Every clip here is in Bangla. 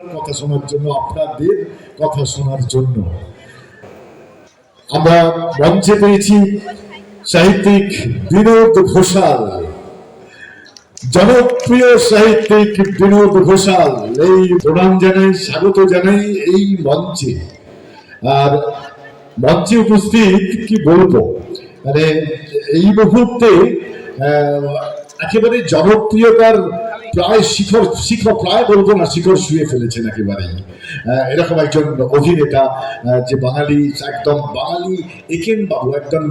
কথা শোনার জন্য, আপনাদের কথা শোনার জন্য। আমরা মঞ্চে পেয়েছি সাহিত্যিক বিনোদ ঘোষাল। জনপ্রিয় সাহিত্যিক বিনোদ ঘোষাল, এই প্রণাম জানাই, স্বাগত জানাই এই মঞ্চে। আর মঞ্চে উপস্থিত, কি বলব? মানে এই মুহূর্তে একেবারে জনপ্রিয়তার প্রায় শিখর শিখর প্রায় বলব না, শিখর শুয়ে ফেলেছেন একেবারেই। এরকম একজন অভিনেতা যে বাঙালি, একদম বাঙালি, একেন বাবু, একদম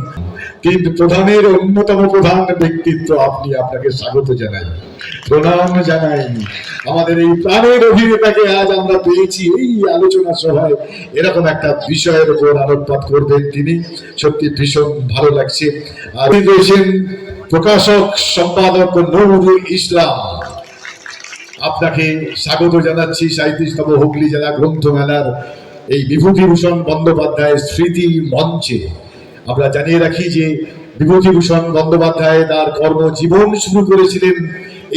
কিন্তু প্রধানের অন্যতম প্রধান ব্যক্তিত্ব আপনি, আপনাকে স্বাগত জানাই। প্রণাম জানাই। আমাদের এই প্রাণের অভিনেতাকে আজ আমরা পেয়েছি এই আলোচনা সভায়। এরকম একটা বিষয়ের উপর আলোকপাত করবেন তিনি। সত্যি ভীষণ ভালো লাগছে। আর প্রকাশক, সম্পাদক নজরুল ইসলাম। আপনাকে স্বাগত জানাচ্ছি সাঁত্রিশতম হুগলি জেলা গ্রন্থমেলার এই বিভূতিভূষণ বন্দ্যোপাধ্যায়ের স্মৃতি মঞ্চে। আমরা জানিয়ে রাখি যে বিভূতিভূষণ বন্দ্যোপাধ্যায় তার কর্মজীবন শুরু করেছিলেন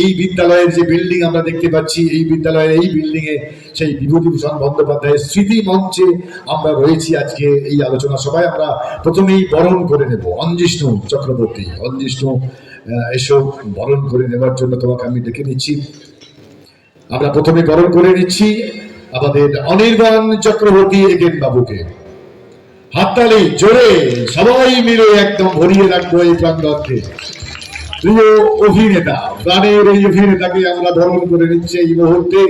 এই বিদ্যালয়ের যে বিল্ডিং আমরা দেখতে পাচ্ছি এই বিদ্যালয়ের এই বিল্ডিং এ সেই বিভূতিভূষণ বন্দ্যোপাধ্যায়ের স্মৃতি মঞ্চে আমরা রয়েছি আজকে এই আলোচনা সভায়। আমরা প্রথমেই বরণ করে নেব। অঞ্জিষ্ণু চক্রবর্তী অঞ্জিষ্ণু আহ, এসো বরণ করে নেবার জন্য তোমাকে আমি ডেকে নিচ্ছি। আমরা প্রথমে বরণ করে নিচ্ছি আমাদের অনির্বাণ চক্রবর্তী এগেন বাবুকে। হাততালি, জোরে, সবাই মিলে একদম ভরিয়ে রাখব এই প্রাঙ্গণকে। প্রিয় অভিনেতা, প্রাণের এই অভিনেতাকে আমরা বরণ করে নিচ্ছি এই মুহূর্তে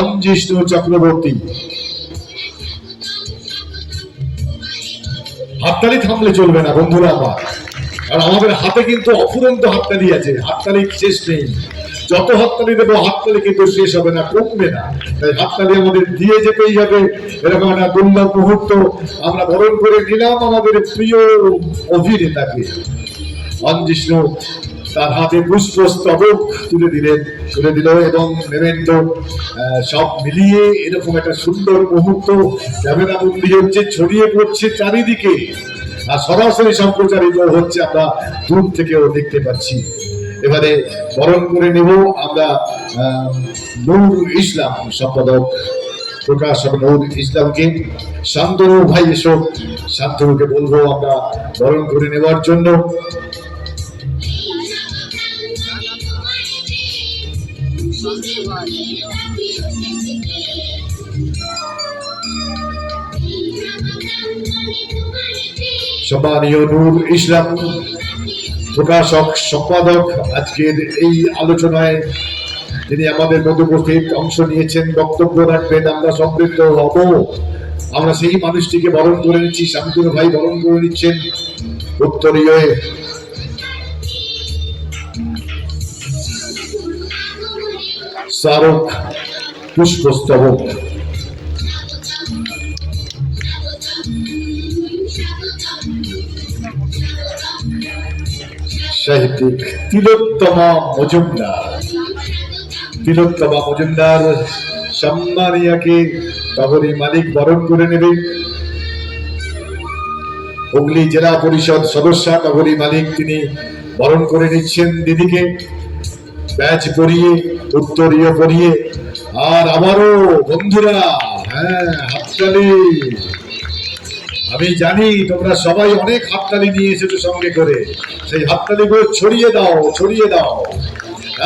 অঞ্জিষ্ণু চক্রবর্তী। হাততালি থামলে চলবে না বন্ধুরা আমার। আর আমাদের হাতে কিন্তু অফুরন্ত হাততালি আছে, হাততালির শেষ নেই। যত হাততালি দেবো, হাততালি কিন্তু শেষ হবে না, কমবে না। তাই হাততালি আমাদের দিয়ে যেতেই হবে। এরকম একটা দুর্লভ মুহূর্ত আমরা বরণ করে নিলাম আমাদের প্রিয় অভিনেতাকে। অঞ্জিষ্ণু তার হাতে পুষ্পস্তবক তুলে দিলেন, তুলে দিল এবং মেমেন্ট সব মিলিয়ে এরকম একটা সুন্দর মুহূর্ত। ক্যামেরা বন্দি হচ্ছে, ছড়িয়ে পড়ছে চারিদিকে। আর সরাসরি সম্প্রচারিত হচ্ছে আমরা দূর থেকেও দেখতে পাচ্ছি। এবারে বরণ করে নেব আমরা আহ, নূর ইসলাম সম্পাদক প্রকাশক নূর ইসলামকে। শান্তনু ভাই এসো। শান্তনুকে বলব আমরা বরণ করে নেওয়ার জন্য। সম্মানীয় নূর ইসলাম প্রকাশক, সম্পাদক, আজকের এই আলোচনায় তিনি আমাদের মধ্যে অংশ নিয়েছেন, বক্তব্য রাখবেন, আমরা সমৃদ্ধ হব। আমরা সেই মানুষটিকে বরণ করে নিচ্ছি শান্তনু ভাই বরণ করে নিচ্ছেন। উত্তরীয়। স্মারক পুষ্পস্তবক। সাহিত্যিক তিলোত্তমা মজুমদার। তিলোত্তমা মজুমদার সম্মানিয়াকে তগরি মালিক বরণ করে নেবে। হুগলি জেলা পরিষদ সদস্য তগরি মালিক তিনি বরণ করে নিচ্ছেন দিদিকে। ব্যাচ পরিয়ে উত্তরীয় পরিয়ে, আর আবারও বন্ধুরা হ্যাঁ হাততালি। আমি জানি তোমরা সবাই অনেক হাততালি নিয়ে এসেছ সঙ্গে করে। সেই হাততালি গুলো ছড়িয়ে দাও ছড়িয়ে দাও।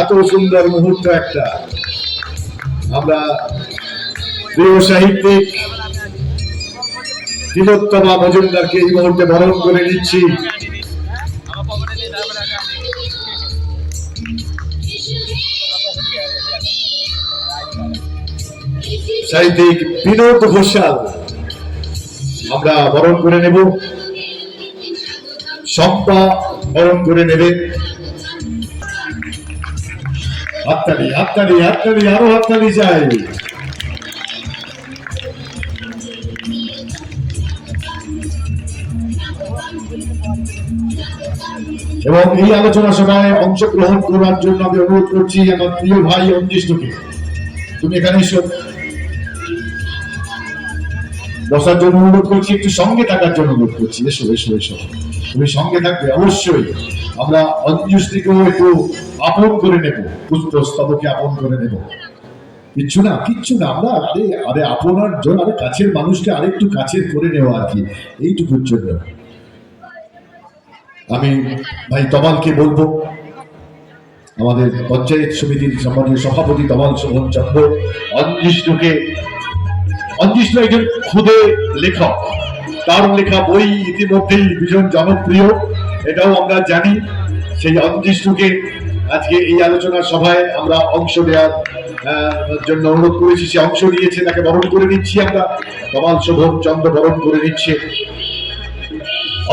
এত সুন্দর মুহূর্ত একটা। আমরা সাহিত্যিক তিলোত্তমা মজুমদারকে এই মুহূর্তে বরণ করে নিচ্ছি। সাহিত্যিক বিনোদ ঘোষাল। আমরা বরণ করে নেব। সম্পা বরণ করে নেবে। হাততালি হাততালি হাততালি, আরও হাততালি চাই। এবং এই আলোচনা সভায় অংশগ্রহণ করার জন্য আমি অনুরোধ করছি আমার প্রিয় ভাই অঞ্জিষ্ণুকে তুমি এখানে এসো। বসার জন্য অনুরোধ করছি, একটু সঙ্গে থাকার জন্য অনুরোধ করছি। এসো এসো এসো। তুমি সঙ্গে থাকবে, অবশ্যই। আমরা অঞ্জুশ্রীকেও একটু আপন করে নেব। পুষ্প স্তবকে আপন করে নেব। কিচ্ছু না কিচ্ছু না। আমরা আরে আরে আপনার জন্য আরে কাছের মানুষকে আরেকটু কাছের করে নেওয়া আর কি। এইটুকুর জন্য। আমি ভাই তমালকে বলব, আমাদের পঞ্চায়েত সমিতির সম্মানীয় সভাপতি তমাল শোভন চন্দ্র অঞ্জিষ্ণুকে অঞ্জিষ্ণু একজন খুদে লেখক। তার লেখা বই ইতিমধ্যেই ভীষণ জনপ্রিয়, এটাও আমরা জানি। সেই অঞ্জিষ্ণুকে আজকে এই আলোচনা সভায় আমরা অংশ নেওয়ার জন্য অনুরোধ করেছি। সে অংশ নিয়েছে, তাকে বরণ করে নিচ্ছি আমরা। তমাল শোভন চন্দ্র বরণ করে নিচ্ছে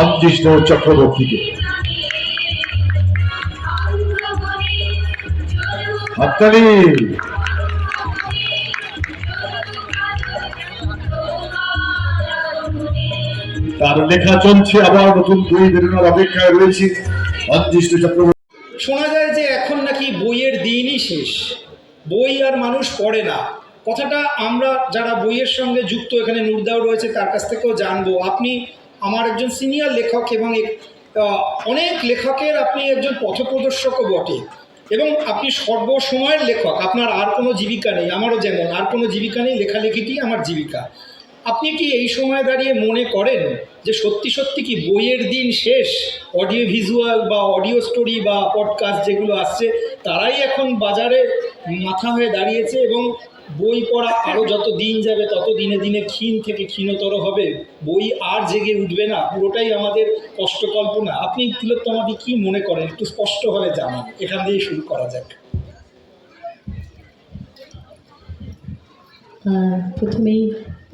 অঞ্জিষ্ণু চক্রবর্তীকে। হাততালি! তার লেখা চলছে আবার নতুন বই বেরোনোর অপেক্ষায় রয়েছে। শোনা যায় যে এখন নাকি বইয়ের দিনই শেষ। বই আর মানুষ পড়ে না। কথাটা আমরা যারা বইয়ের সঙ্গে যুক্ত এখানে নুরদাও রয়েছে, তার কাছ থেকেও জানব। আপনি আমার একজন সিনিয়র লেখক এবং অনেক লেখকের আপনি একজন পথপ্রদর্শকও বটে। এবং আপনি সর্বসময়ের লেখক। আপনার আর কোনো জীবিকা নেই। আমারও যেমন। আর কোনো জীবিকা নেই। লেখালেখিটি আমার জীবিকা। আপনি কি এই সময় দাঁড়িয়ে মনে করেন যে সত্যি সত্যি কি বইয়ের দিন শেষ? অডিও ভিজুয়াল বা অডিও স্টোরি বা পডকাস্ট যেগুলো আসছে, তারাই এখন বাজারে মাথা হয়ে দাঁড়িয়েছে এবং বই পড়া আরও যত দিন যাবে, তত দিনে দিনে ক্ষীণ থেকে ক্ষীণতর হবে। বই আর জেগে উঠবে না, পুরোটাই আমাদের কষ্ট কল্পনা আপনি তিলোত্তমাদি কি মনে করেন? একটু স্পষ্টভাবে জানান। এখান দিয়ে শুরু করা যাক। প্রথমেই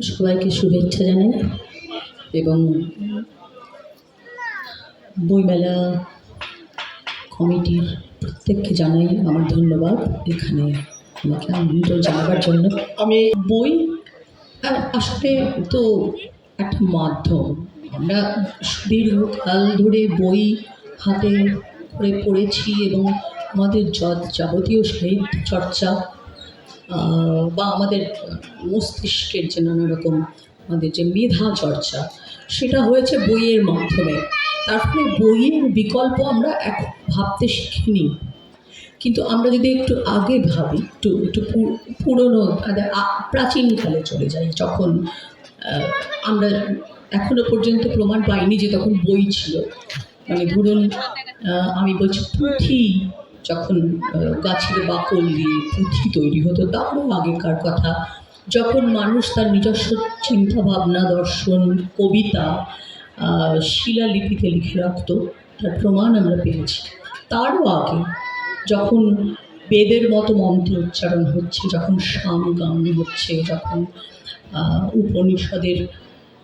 সবাইকে শুভেচ্ছা জানাই এবং বইমেলা কমিটির প্রত্যেককে জানাই আমার ধন্যবাদ। এখানে আমাকে আমন্ত্রণ জানাবার জন্য। আমি বই আসলে তো একটা মাধ্যম। আমরা দীর্ঘকাল ধরে বই হাতে করে পড়েছি এবং আমাদের যাবতীয় সাহিত্য চর্চা বা আমাদের মস্তিষ্কের যে নানা রকম আমাদের যে মেধা চর্চা, সেটা হয়েছে বইয়ের মাধ্যমে। তার ফলে বইয়ের বিকল্প আমরা এখন ভাবতে শিখিনি। কিন্তু আমরা যদি একটু আগে ভাবি, একটু একটু পুরনো মানে প্রাচীনকালে চলে যাই, যখন আমরা এখনও পর্যন্ত প্রমাণ পাইনি যে তখন বই ছিল। মানে ধরুন আমি বলছি পুঁথি যখন গাছের বাকল দিয়ে পুঁথি তৈরি হতো, তারও আগেকার কথা। যখন মানুষ তার নিজস্ব চিন্তা ভাবনা দর্শন, কবিতা শিলালিপিতে লিখে রাখত, তার প্রমাণ আমরা পেয়েছি। তারও আগে যখন বেদের মতো মন্ত্র উচ্চারণ হচ্ছে, যখন সাম গান হচ্ছে, যখন উপনিষদের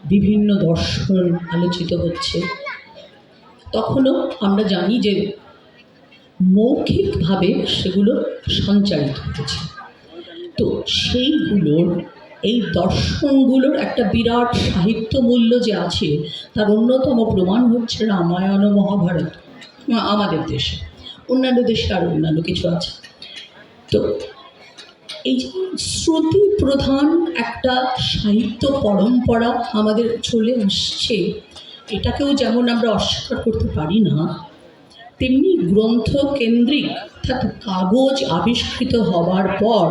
বিভিন্ন দর্শন আলোচিত হচ্ছে, তখনও আমরা জানি যে মৌখিকভাবে সেগুলো সঞ্চারিত হয়েছে তো সেইগুলোর, এই দর্শনগুলোর একটা বিরাট সাহিত্য মূল্য যে আছে, তার অন্যতম প্রমাণ হচ্ছে রামায়ণ ও মহাভারত আমাদের দেশে। অন্যান্য দেশে আরও অন্যান্য কিছু আছে। তো এই শ্রুতি প্রধান একটা সাহিত্য পরম্পরা আমাদের চলে আসছে, এটাকেও যেমন আমরা অস্বীকার করতে পারি না তেমনি গ্রন্থ কেন্দ্রিক অর্থাৎ কাগজ আবিষ্কৃত হবার পর,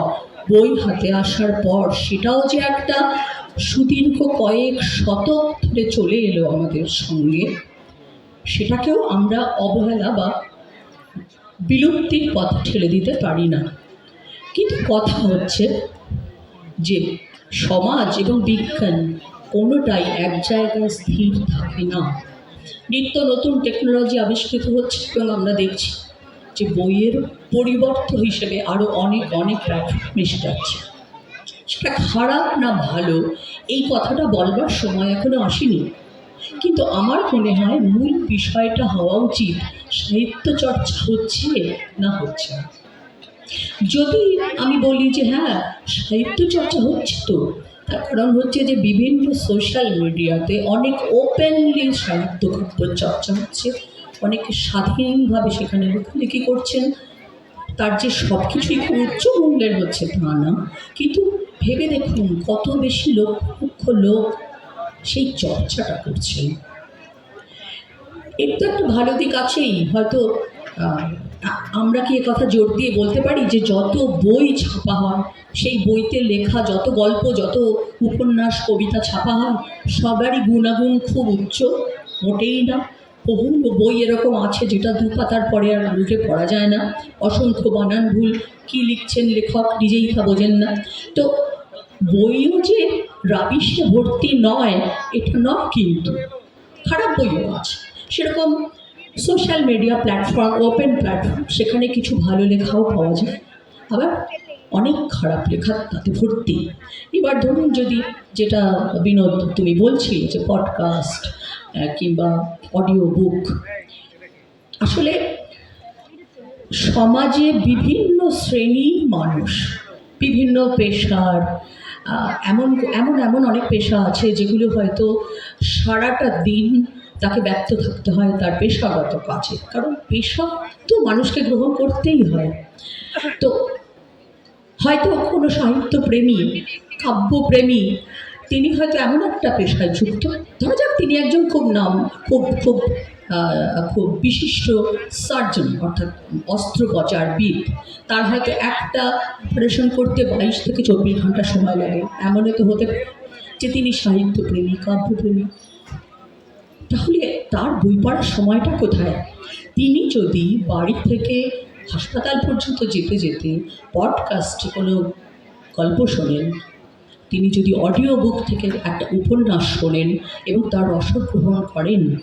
বই হাতে আসার পর, সেটাও যে একটা সুদীর্ঘ কয়েক শতক ধরে চলে এলো আমাদের সঙ্গে। সেটাকেও আমরা অবহেলা বা বিলুপ্তির পথ ঠেলে দিতে পারি না। কিন্তু কথা হচ্ছে যে, সমাজ এবং বিজ্ঞান কোনোটাই এক জায়গায় স্থির থাকে না। নিত্য নতুন টেকনোলজি আবিষ্কৃত হচ্ছে এবং আমরা দেখছি যে বইয়ের পরিবর্তন হিসেবে আরও অনেক অনেক প্ল্যাটফর্ম এসে যাচ্ছে। সেটা খারাপ না ভালো? এই কথাটা বলবার সময় এখনও আসেনি। কিন্তু আমার মনে হয় মূল বিষয়টা হওয়া উচিত সাহিত্য চর্চা হচ্ছে না হচ্ছে না। যদি আমি বলি যে হ্যাঁ সাহিত্য চর্চা হচ্ছে তো তার কারণ হচ্ছে যে বিভিন্ন সোশ্যাল মিডিয়াতে অনেক ওপেনলি সাহিত্য কাব্য চর্চা হচ্ছে। অনেকে স্বাধীনভাবে সেখানে লেখালেখি করছেন। তার যে সব কিছুই খুব উচ্চ মূল্যের হচ্ছে তা না। কিন্তু ভেবে দেখুন কত বেশি লক্ষ লক্ষ লোক সেই চর্চাটা করছেন। এর তো একটা ভালো দিক আছেই। হয়তো আমরা কি কথা জোর দিয়ে বলতে পারি যে যত বই ছাপা হয়, সেই বইতে লেখা যত গল্প, যত উপন্যাস, কবিতা ছাপা হয়, সবারই গুণাগুণ খুব উচ্চ, মোটেই না। বহু বই এরকম আছে যেটা দু পাতার পরে আর উল্টে পড়া যায় না। অসংখ্য বানান ভুল, কী লিখছেন লেখক নিজেই তা বোঝেন না। তো বইও যে রাবিশে ভর্তি নয়, এটা নয় কিন্তু, খারাপ বইও আছে। সেরকম social media platform open platform সেখানে কিছু ভালো লেখাও পাওয়া যায়। আবার অনেক খারাপ লেখা তাতে ভর্তি। এবার ধরুন যদি যেটা বিনোদ তুমি বলছিলে যে পডকাস্ট কিংবা অডিও বুক আসলে সমাজে বিভিন্ন শ্রেণি মানুষ, বিভিন্ন পেশার এমন এমন এমন অনেক পেশা আছে যেগুলো হয়তো সারাটা দিন তাকে ব্যস্ত থাকতে হয় তার পেশাগত কাজে। কারণ পেশা তো মানুষকে গ্রহণ করতেই হয়। তো হয়তো কোনো সাহিত্যপ্রেমী কাব্যপ্রেমী তিনি হয়তো এমন একটা পেশায় যুক্ত। ধরা যাক তিনি একজন খুব নাম, খুব খুব খুব বিশিষ্ট সার্জন, অর্থাৎ অস্ত্রোপচারবিদ তার হয়তো একটা অপারেশন করতে বাইশ থেকে চব্বিশ ঘণ্টা সময় লাগে। এমনও তো হতে পারে যে তিনি সাহিত্যপ্রেমী কাব্যপ্রেমী তাহলে তার বই পড়ার সময়টা কোথায় তিনি যদি বাড়ি থেকে হাসপাতাল পর্যন্ত যেতে যেতে পডকাস্টে কোনো গল্প শোনেন, তিনি যদি অডিও বুক থেকে একটা উপন্যাস শোনেন এবং তার রসদ গ্রহণ করেন,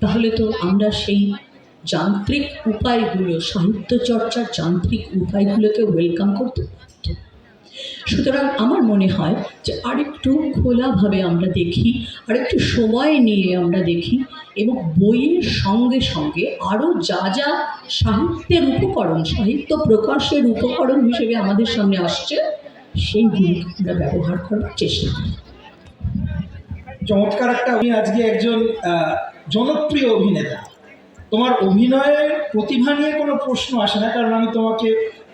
তাহলে তো আমরা সেই যান্ত্রিক উপায়গুলো, সাহিত্য চর্চার যান্ত্রিক উপায়গুলোকে ওয়েলকাম করতে বাধ্য। সুতরাং আমার মনে হয় যে আরেকটু খোলাভাবে আমরা দেখি, আরেকটু সময় নিয়ে আমরা দেখি এবং বইয়ের সঙ্গে সঙ্গে আরও যা যা সাহিত্যের উপকরণ, সাহিত্য প্রকাশের উপকরণ হিসেবে আমাদের সামনে আসছে সেইগুলোকে আমরা ব্যবহার করার চেষ্টা করি। চমৎকার একটা, আমি আজকে একজন জনপ্রিয় অভিনেতা। তোমার অভিনয়ের প্রতিভা নিয়ে কোনো প্রশ্ন আসে না, কারণ আমি তোমাকে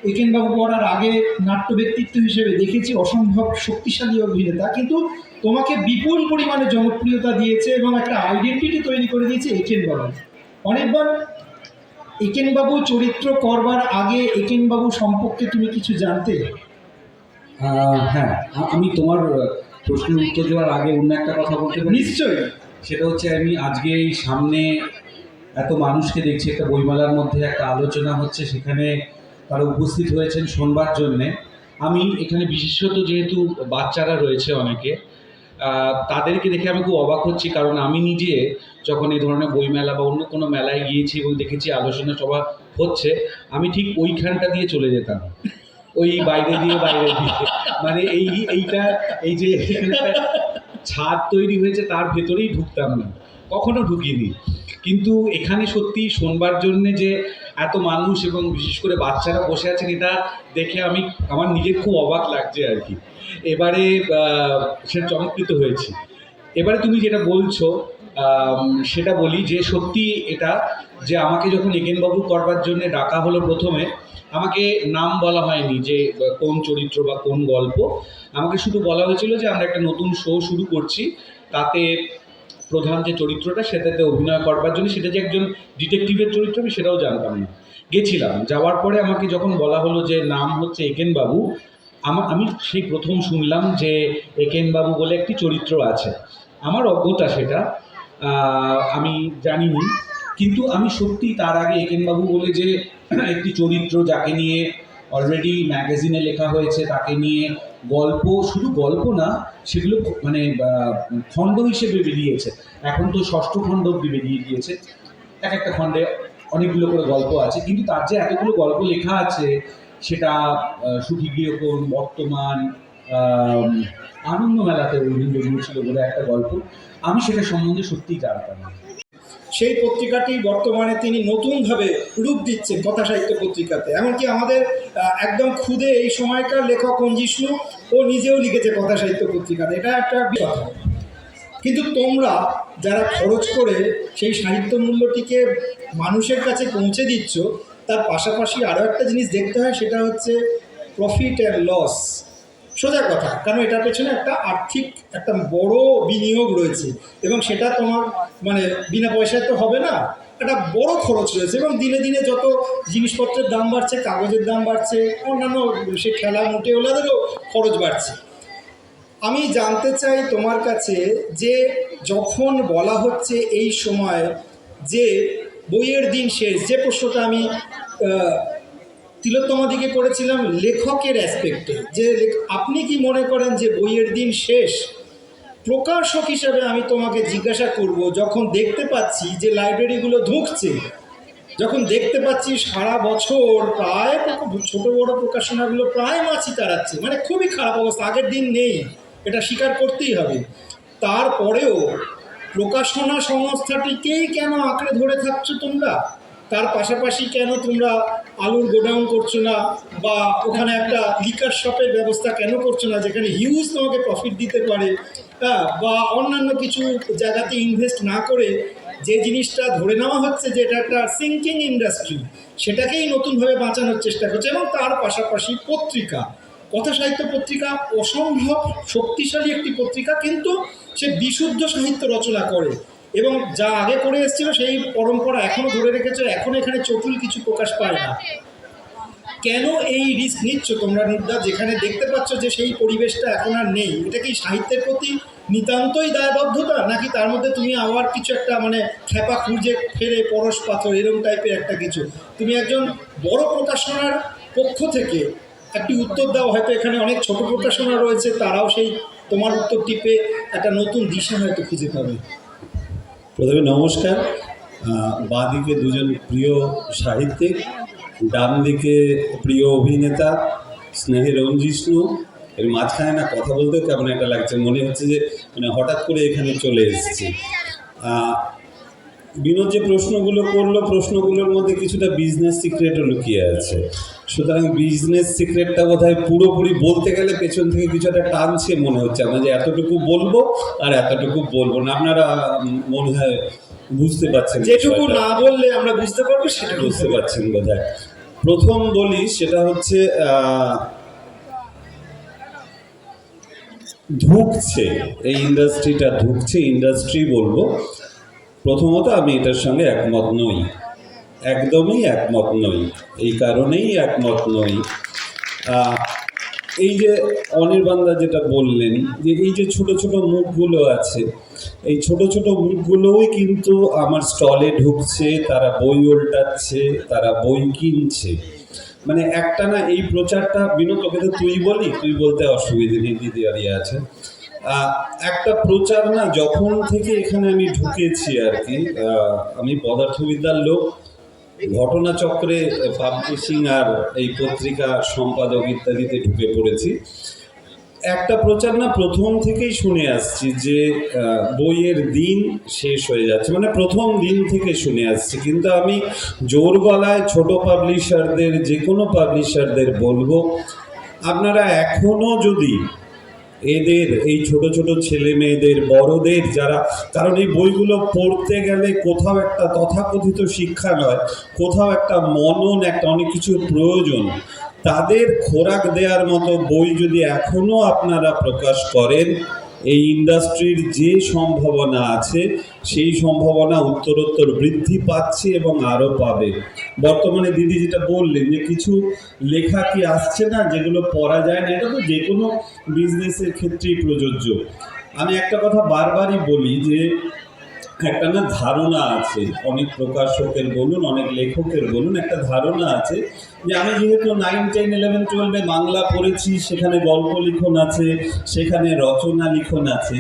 একেনবাবু পড়ার আগে নাট্য ব্যক্তিত্ব হিসেবে দেখেছি অসম্ভব শক্তিশালী অভিনেতা। কিন্তু তোমাকে বিপুল পরিমাণে জনপ্রিয়তা দিয়েছে এবং একটা আইডেন্টিটি তৈরি করে দিয়েছে একেনবাবু। অনেকবার একেনবাবু চরিত্র করবার আগে একেনবাবু সম্পর্কে তুমি কিছু জানতে? হ্যাঁ আমি তোমার প্রশ্নের উত্তর দেওয়ার আগে অন্য একটা কথা বলতে পারি? নিশ্চয়ই। সেটা হচ্ছে আমি আজকে এই সামনে এত মানুষকে দেখছি একটা বইমেলার মধ্যে একটা আলোচনা হচ্ছে সেখানে তারা উপস্থিত হয়েছেন শোনবার জন্যে। আমি এখানে বিশেষত যেহেতু বাচ্চারা রয়েছে অনেকে তাদেরকে দেখে আমি খুব অবাক হচ্ছি, কারণ আমি নিজে যখন এই ধরনের বইমেলা বা অন্য কোনো মেলায় গিয়েছি এবং দেখেছি আলোচনা সভা হচ্ছে, আমি ঠিক ওইখানটা দিয়ে চলে যেতাম। ওই বাইরে দিয়ে বাইরে দিয়ে। মানে এই, এইটা, এই যে ছাদ তৈরি হয়েছে, তার ভেতরেই ঢুকতাম না। কখনো ঢুকিনি। কিন্তু এখানে সত্যি শোনবার জন্যে যে এত মানুষ এবং বিশেষ করে বাচ্চারা বসে আছেন, এটা দেখে আমি, আমার নিজের খুব অবাক লাগছে আর কি। এবারে সেটা চমৎকৃত হয়েছি। এবারে তুমি যেটা বলছো সেটা বলি যে সত্যি এটা যে আমাকে যখন এগেনবাবু করবার জন্য ডাকা হলো প্রথমে, আমাকে নাম বলা হয়নি যে কোন চরিত্র বা কোন গল্প। আমাকে শুধু বলা হয়েছিল যে আমরা একটা নতুন শো শুরু করছি, তাতে প্রধান যে চরিত্রটা সেটাতে অভিনয় করবার জন্য সেটা যে একজন ডিটেকটিভের চরিত্র, আমি সেটাও জানতাম না। গেছিলাম, যাওয়ার পরে আমাকে যখন বলা হলো যে নাম হচ্ছে একেন বাবু আমা আমি সেই প্রথম শুনলাম যে একেন বাবু বলে একটি চরিত্র আছে। আমার অজ্ঞতা সেটা আমি জানিনি। কিন্তু আমি সত্যি তার আগে একেনবাবু বলে যে একটি চরিত্র যাকে নিয়ে অলরেডি ম্যাগাজিনে লেখা হয়েছে, তাকে নিয়ে গল্প, শুধু গল্প না, সেগুলো মানে খণ্ড হিসেবে বেরিয়েছে। এখন তো ষষ্ঠ খণ্ড অব্দি বেরিয়ে গিয়েছে। এক একটা খণ্ডে অনেকগুলো করে গল্প আছে, কিন্তু তার যে এতগুলো গল্প লেখা আছে, সেটা সুখী গৃহকোণ, বর্তমান আনন্দ মেলাতে রবীন্দ্র ছিল বলে একটা গল্প, আমি সেটা সম্বন্ধে সত্যিই জানতাম না। সেই পত্রিকাটি বর্তমানে তিনি নতুনভাবে রূপ দিচ্ছেন কথা সাহিত্য পত্রিকাতে। এমনকি আমাদের একদম খুদে এই সময়কার লেখক অঞ্জিষ্ণু, ও নিজেও লিখেছে কথা সাহিত্য পত্রিকাতে। এটা একটা কথা কিন্তু তোমরা যারা খরচ করে সেই সাহিত্য মূল্যটিকে মানুষের কাছে পৌঁছে দিচ্ছ, তার পাশাপাশি আরও একটা জিনিস দেখতে হয়, সেটা হচ্ছে প্রফিট অ্যান্ড লস সোজা কথা, কারণ এটার পেছনে একটা আর্থিক, একটা বড় বিনিয়োগ রয়েছে এবং সেটা তোমার মানে বিনা পয়সায় তো হবে না, একটা বড় খরচ রয়েছে এবং দিনে দিনে যত জিনিসপত্রের দাম বাড়ছে, কাগজের দাম বাড়ছে, অন্যান্য সে খেলা মোটে ওলাদেরও খরচ বাড়ছে। আমি জানতে চাই তোমার কাছে যে যখন বলা হচ্ছে এই সময় যে বইয়ের দিন শেষ, যে প্রশ্নটা আমি তিলোত্তমাদিকে করেছিলাম লেখকের অ্যাসপেক্টে যে আপনি কি মনে করেন যে বইয়ের দিন শেষ? প্রকাশক হিসাবে আমি তোমাকে জিজ্ঞাসা করব, যখন দেখতে পাচ্ছি যে লাইব্রেরিগুলো ধুঁকছে, যখন দেখতে পাচ্ছি সারা বছর প্রায় ছোট বড় প্রকাশনাগুলো প্রায় মাছি তাড়াচ্ছে মানে খুবই খারাপ অবস্থা, আগের দিন নেই, এটা স্বীকার করতেই হবে। তারপরেও প্রকাশনা সংস্থাটিকেই কেন আঁকড়ে ধরে থাকছো তোমরা? তার পাশাপাশি কেন তোমরা আলুর গোডাউন করছ না? বা ওখানে একটা লিকার শপের ব্যবস্থা কেন করছ না? যেখানে হিউজ তোমাকে প্রফিট দিতে পারে হ্যাঁ? বা অন্যান্য কিছু জায়গাতে ইনভেস্ট না করে যে জিনিসটা ধরে নেওয়া হচ্ছে যে এটা একটা সিঙ্কিং ইন্ডাস্ট্রি সেটাকেই নতুনভাবে বাঁচানোর চেষ্টা করছে এবং তার পাশাপাশি পত্রিকা। কথা সাহিত্য পত্রিকা অসম্ভব শক্তিশালী একটি পত্রিকা, কিন্তু সে বিশুদ্ধ সাহিত্য রচনা করে। এবং যা আগে করে এসেছিল সেই পরম্পরা এখনও ধরে রেখেছে, এখন এখানে চটুল কিছু প্রকাশ পায় না। কেন এই রিস্ক নিচ্ছ তোমরা নির্দা যেখানে দেখতে পাচ্ছ যে সেই পরিবেশটা এখন আর নেই, এটা কি সাহিত্যের প্রতি নিতান্তই দায়বদ্ধতা, নাকি তার মধ্যে তুমি আবার কিছু একটা মানে খ্যাপা খুঁজে ফেরে পরশ পাথর এরকম টাইপের একটা কিছু? তুমি একজন বড় প্রকাশনার পক্ষ থেকে একটি উত্তর দাও, হয়তো এখানে অনেক ছোট প্রকাশনা রয়েছে, তারাও সেই তোমার উত্তর টিপে একটা নতুন দিশা হয়তো খুঁজে পাবে। প্রথমে নমস্কার। আহ, বাঁ দিকে দুজন প্রিয় সাহিত্যিক ডান দিকে প্রিয় অভিনেতা স্নেহের রঞ্জিষ্ণু এর মাঝখানে না কথা বলতেও কেমন একটা লাগছে মনে হচ্ছে যে মানে হঠাৎ করে এখানে চলে এসেছি। বিনোদ যে প্রশ্নগুলো করল প্রশ্নগুলোর মধ্যে কিছুটা বিজনেস সিক্রেটও লুকিয়ে আছে। সুতরাং বিজনেস সিক্রেটটা বোধ হয় পুরোপুরি বলতে গেলে পেছন থেকে কিছু একটা টানছে মনে হচ্ছে আমরা যে এতটুকু বলব আর এতটুকু বলব না। আপনারা মনে হয় বুঝতে পারছেন যেটুকু না বললে আমরা বুঝতে পারব সেটা বুঝতে পারছেন বোধ প্রথম বলি সেটা হচ্ছে ধুঁকছে এই ইন্ডাস্ট্রিটা ধুঁকছে ইন্ডাস্ট্রি বলব। প্রথমত আমি এটার সঙ্গে একমত নই। একদমই একমত নই। এই কারণেই একমত নই। এই যে অনির্বাণদা যেটা বললেন যে এই যে ছোট ছোট মুখগুলো আছে, এই ছোট ছোট মুখগুলোই কিন্তু আমার স্টলে ঢুকছে, তারা বই উল্টাচ্ছে তারা বই কিনছে। মানে একটা না, এই প্রচারটা, বিনোদ, তোকে তো তুই বলি, তুই বলতে অসুবিধে নেই, দিদি আছে। একটা প্রচার না, যখন থেকে এখানে আমি ঢুকেছি আর কি আমি পদার্থবিদ্যার লোক ঘটনাচক্রে পাবলিশিং আর এই পত্রিকা সম্পাদক ইত্যাদিতে ঢুকে পড়েছি। একটা প্রচার না প্রথম থেকেই শুনে আসছি যে বইয়ের দিন শেষ হয়ে যাচ্ছে মানে প্রথম দিন থেকে শুনে আসছি। কিন্তু আমি জোর গলায় ছোট পাবলিশারদের, যে কোনো পাবলিশারদের বলব, আপনারা এখনও যদি এদের, এই ছোট ছোট ছেলে মেয়েদের, বড়দের যারা, কারণ এই বইগুলো পড়তে গেলে কোথাও একটা তথাকথিত শিক্ষা নয়, কোথাও একটা মনন, একটা অনেক কিছু প্রয়োজন। তাদের খোরাক দেওয়ার মতো বই যদি এখনও আপনারা প্রকাশ করেন এই ইন্ডাস্ট্রির যে সম্ভাবনা আছে, সেই সম্ভাবনা উত্তরোত্তর বৃদ্ধি পাচ্ছে এবং আরও পাবে। বর্তমানে দিদি যেটা বললেন যে কিছু লেখা কি আসছে না, যেগুলো পড়া যায় না, এটা তো যে কোনো বিজনেসের ক্ষেত্রেই প্রযোজ্য। আমি একটা কথা বারবারই বলি যে একটা না ধারণা আছে। অনেক প্রকাশকের বলুন, অনেক লেখকের বলুন, একটা ধারণা আছে যে আমি যেহেতু নাইন টেন ইলেভেন টুয়েলভে বাংলা পড়েছি, সেখানে গল্প লিখন আছে, সেখানে রচনা লিখন আছে,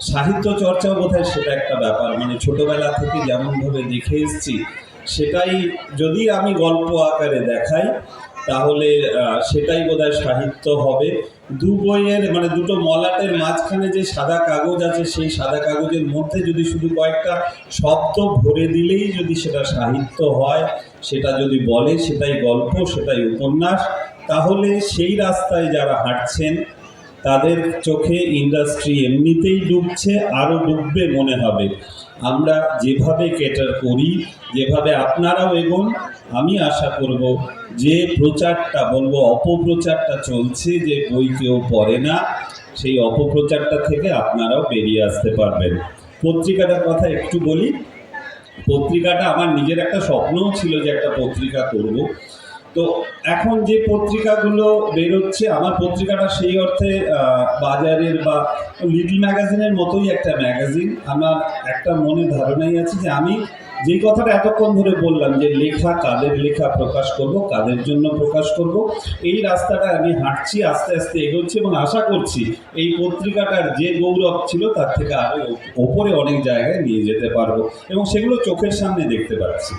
সাহিত্য চর্চাও বোধহয় সেটা একটা ব্যাপার। মানে ছোটবেলা থেকে যেমনভাবে দেখে এসেছি, সেটাই যদি আমি গল্প আকারে দেখাই তাহলে সেটাই বোধহয় সাহিত্য হবে। দু বইয়ের মানে দুটো মলাটের মাঝখানে যে সাদা কাগজ আছে, সেই সাদা কাগজের মধ্যে যদি শুধু কয়েকটা শব্দ ভরে দিলেই যদি সেটা সাহিত্য হয়, সেটা যদি বলে, সেটাই গল্প, সেটাই উপন্যাস, তাহলে সেই রাস্তায় যারা হাঁটছেন, তাদের চোখে ইন্ডাস্ট্রি এমনিতেই ডুবছে, আরও ডুববে মনে হবে। আমরা যেভাবে কেটার করি, যেভাবে আপনারাও এগোন আমি আশা করব যে প্রচারটা বলব, অপপ্রচারটা চলছে যে বই কেউ পড়ে না, সেই অপপ্রচারটা থেকে আপনারাও বেরিয়ে আসতে পারবেন। পত্রিকাটার কথা একটু বলি, পত্রিকাটা আমার নিজের একটা স্বপ্নও ছিল যে একটা পত্রিকা করব। তো এখন যে পত্রিকাগুলো বেরোচ্ছে, আমার পত্রিকাটা সেই অর্থে বাজারের বা লিটল ম্যাগাজিনের মতোই একটা ম্যাগাজিন আমার একটা মনে ধারণাই আছে যে আমি যেই কথাটা এতক্ষণ ধরে বললাম যে লেখা কাদের লেখা প্রকাশ করব, কাদের জন্য প্রকাশ করব, এই রাস্তাটা আমি হাঁটছি, আস্তে আস্তে এগোচ্ছি এবং আশা করছি এই পত্রিকাটার যে গৌরব ছিল তার থেকে আরও ওপরে অনেক জায়গায় নিয়ে যেতে পারব এবং সেগুলো চোখের সামনে দেখতে পাচ্ছি।